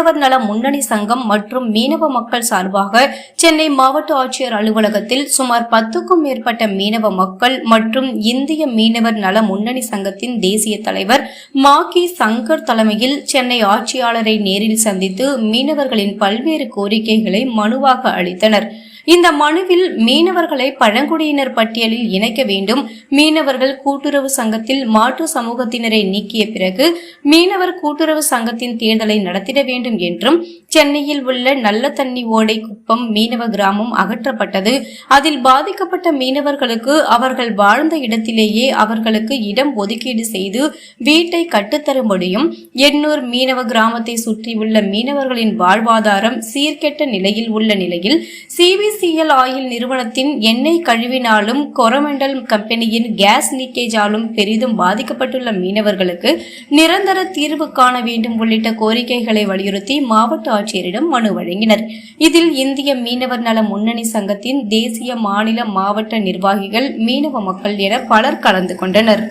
மீனவர் நல முன்னணி சங்கம் மற்றும் மீனவ மக்கள் சார்பாக சென்னை மாவட்ட ஆட்சியர் அலுவலகத்தில் சுமார் பத்துக்கும் மேற்பட்ட மீனவ மக்கள் மற்றும் இந்திய மீனவர் நல முன்னணி சங்கத்தின் தேசிய தலைவர் மாக்கி சங்கர் தலைமையில் சென்னை ஆட்சியாளரை நேரில் சந்தித்து மீனவர்களின் பல்வேறு கோரிக்கைகளை மனுவாக அளித்தனர். இந்த மனுவில் மீனவர்களை பழங்குடியினர் பட்டியலில் இணைக்க வேண்டும். மீனவர்கள் கூட்டுறவு சங்கத்தில் மாற்று சமூகத்தினரை நீக்கிய பிறகு மீனவர் கூட்டுறவு சங்கத்தின் தேர்தலை நடத்திட வேண்டும் என்றும் சென்னையில் உள்ள நல்ல தண்ணி ஓடை குப்பம் மீனவ கிராமம் அகற்றப்பட்டது. அதில் பாதிக்கப்பட்ட மீனவர்களுக்கு அவர்கள் வாழ்ந்த இடத்திலேயே அவர்களுக்கு இடம் ஒதுக்கீடு செய்து வீட்டை கட்டுத்தரும்படியும் எண்ணூர் மீனவ கிராமத்தை சுற்றியுள்ள மீனவர்களின் வாழ்வாதாரம் சீர்கெட்ட நிலையில் உள்ள நிலையில் சிபிசிஎல் ஆயில் நிறுவனத்தின் எண்ணெய் கழிவினாலும் கொரமண்டல் கம்பெனியின் கேஸ் லீக்கேஜாலும் பெரிதும் பாதிக்கப்பட்டுள்ள மீனவர்களுக்கு நிரந்தர தீர்வு காண வேண்டும் உள்ளிட்ட கோரிக்கைகளை வலியுறுத்தி மாவட்ட ஆட்சியரிடம் மனு வழங்கினர். இதில் இந்திய மீனவர் நல முன்னணி சங்கத்தின் தேசிய மாநில மாவட்ட நிர்வாகிகள் மீனவ மக்கள் என பலர் கலந்து கொண்டனர்.